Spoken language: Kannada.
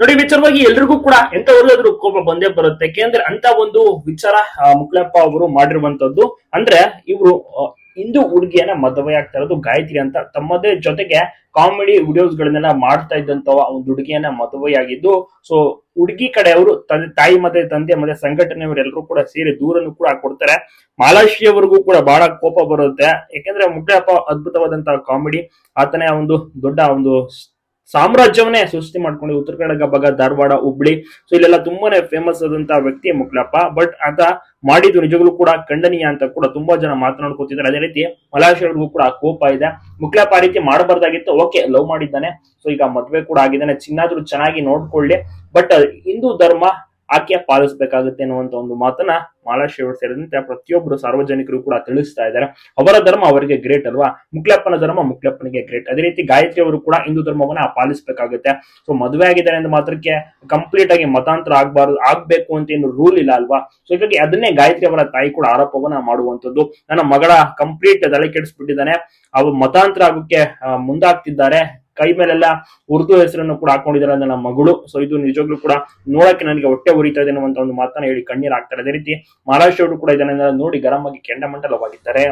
ನೋಡಿ ವಿಚಾರವಾಗಿ ಎಲ್ರಿಗೂ ಕೂಡ ಎಂತವ್ರಿಗಾದ್ರೂ ಕೋಪ ಬಂದೇ ಬರುತ್ತೆ. ಯಾಕೆಂದ್ರೆ ಅಂತ ಒಂದು ವಿಚಾರ ಮುಕ್ಲಪ್ಪ ಅವರು ಮಾಡಿರುವಂತದ್ದು ಅಂದ್ರೆ ಇವರು ಹಿಂದೂ ಹುಡುಗಿಯನ್ನ ಮದುವೆ ಆಗ್ತಾ ಇರೋದು ಗಾಯತ್ರಿ ಅಂತ. ತಮ್ಮದೇ ಜೊತೆಗೆ ಕಾಮಿಡಿ ವಿಡಿಯೋಸ್ ಗಳನ್ನೆಲ್ಲ ಮಾಡ್ತಾ ಇದ್ದಂತ ಒಂದು ಹುಡುಗಿಯನ್ನ ಮದುವೆಯಾಗಿದ್ದು ಸೊ, ಹುಡುಗಿ ಕಡೆಯವರು ತಂದೆ, ತಾಯಿ ಮತ್ತೆ ತಂದೆ ಮತ್ತೆ ಸಂಘಟನೆಯವರೆಲ್ಲರೂ ಕೂಡ ಸೇರಿ ದೂರನ್ನು ಕೂಡ ಕೊಡ್ತಾರೆ. ಮಾಲಾಶ್ರೀ ಅವರಿಗೂ ಕೂಡ ಬಹಳ ಕೋಪ ಬರುತ್ತೆ. ಯಾಕಂದ್ರೆ ಮುಖ್ಯಪ್ಪ ಅದ್ಭುತವಾದಂತಹ ಕಾಮಿಡಿ, ಆತನೇ ಒಂದು ದೊಡ್ಡ ಒಂದು ಸಾಮ್ರಾಜ್ಯವನ್ನೇ ಸೃಷ್ಟಿ ಮಾಡ್ಕೊಂಡು ಉತ್ತರ ಕನ್ನಡ ಭಾಗ, ಧಾರವಾಡ, ಹುಬ್ಳಿ. ಸೊ ಇಲ್ಲೆಲ್ಲ ತುಂಬಾನೇ ಫೇಮಸ್ ಆದಂತಹ ವ್ಯಕ್ತಿ ಮುಕ್ಲಪ್ಪ. ಬಟ್ ಆತ ಮಾಡಿದ್ದು ನಿಜಗಳು ಕೂಡ ಖಂಡನೀಯ ಅಂತ ಕೂಡ ತುಂಬಾ ಜನ ಮಾತನಾಡ್ಕೋತಿದ್ದಾರೆ. ಅದೇ ರೀತಿ ಮಲಾಶ್ ಅವ್ರಿಗೂ ಕೂಡ ಕೋಪ ಇದೆ. ಮುಕ್ಲಪ್ಪ ಆ ರೀತಿ ಮಾಡಬಾರ್ದಾಗಿತ್ತು. ಓಕೆ ಲವ್ ಮಾಡಿದ್ದಾನೆ. ಸೊ ಈಗ ಮದ್ವೆ ಕೂಡ ಆಗಿದ್ದಾನೆ. ಚಿನ್ನಾದ್ರೂ ಚೆನ್ನಾಗಿ ನೋಡ್ಕೊಳ್ಳಿ. ಬಟ್ ಹಿಂದೂ ಧರ್ಮ ಆಕೆ ಪಾಲಿಸಬೇಕಾಗುತ್ತೆ ಅನ್ನುವಂತ ಒಂದು ಮಾತನ್ನ ಮಾಲಾಶ್ರೀ ಅವರು ಸೇರಿದಂತೆ ಪ್ರತಿಯೊಬ್ಬರು ಸಾರ್ವಜನಿಕರು ಕೂಡ ತಿಳಿಸ್ತಾ ಇದ್ದಾರೆ. ಅವರ ಧರ್ಮ ಅವರಿಗೆ ಗ್ರೇಟ್ ಅಲ್ವಾ? ಮುಕ್ಲಪ್ಪನ ಧರ್ಮ ಮುಕ್ಲಪ್ಪನಿಗೆ ಗ್ರೇಟ್ ಅದೇ ರೀತಿ ಗಾಯತ್ರಿ ಅವರು ಕೂಡ ಹಿಂದೂ ಧರ್ಮವನ್ನ ಪಾಲಿಸಬೇಕಾಗುತ್ತೆ. ಸೊ ಮದುವೆ ಆಗಿದ್ದಾರೆ ಅಂತ ಮಾತ್ರಕ್ಕೆ ಕಂಪ್ಲೀಟ್ ಆಗಿ ಮತಾಂತರ ಆಗ್ಬಾರ್ದು, ಆಗ್ಬೇಕು ಅಂತ ಏನು ರೂಲ್ ಇಲ್ಲ ಅಲ್ವಾ? ಸೊ ಹೀಗಾಗಿ ಅದನ್ನೇ ಗಾಯತ್ರಿ ಅವರ ತಾಯಿ ಕೂಡ ಆರೋಪವನ್ನ ಮಾಡುವಂತದ್ದು ನನ್ನ ಮಗಳ ಕಂಪ್ಲೀಟ್ ತಲೆ ಕೆಡಿಸ್ಬಿಟ್ಟಿದ್ದಾನೆ. ಅವು ಮತಾಂತರ ಆಗೋಕೆ ಮುಂದಾಗ್ತಿದ್ದಾರೆ. ಕೈ ಮೇಲೆಲ್ಲ ಉರ್ದು ಹೆಸರನ್ನು ಕೂಡ ಹಾಕೊಂಡಿದ್ದಾರೆ ಅಂದ್ರೆ ನಮ್ಮ ಮಗಳು. ಸೊ ಇದು ನಿಜವಾಗ್ಲೂ ಕೂಡ ನೋಡಕ್ಕೆ ನನಗೆ ಹೊಟ್ಟೆ ಉರಿತಾ ಇದೆ ಅನ್ನುವಂತ ಒಂದು ಮಾತನ್ನ ಹೇಳಿ ಕಣ್ಣೀರ್ ಹಾಕ್ತಾರೆ ಅದೇ ರೀತಿ ಮಹಾರಾಷ್ಟ್ರ ಅವರು ಕೂಡ ಇದನ್ನೆಲ್ಲ ನೋಡಿ ಗರಂ ಆಗಿ ಕೆಂಡಮಂಡಲವಾಗಿದ್ದಾರೆ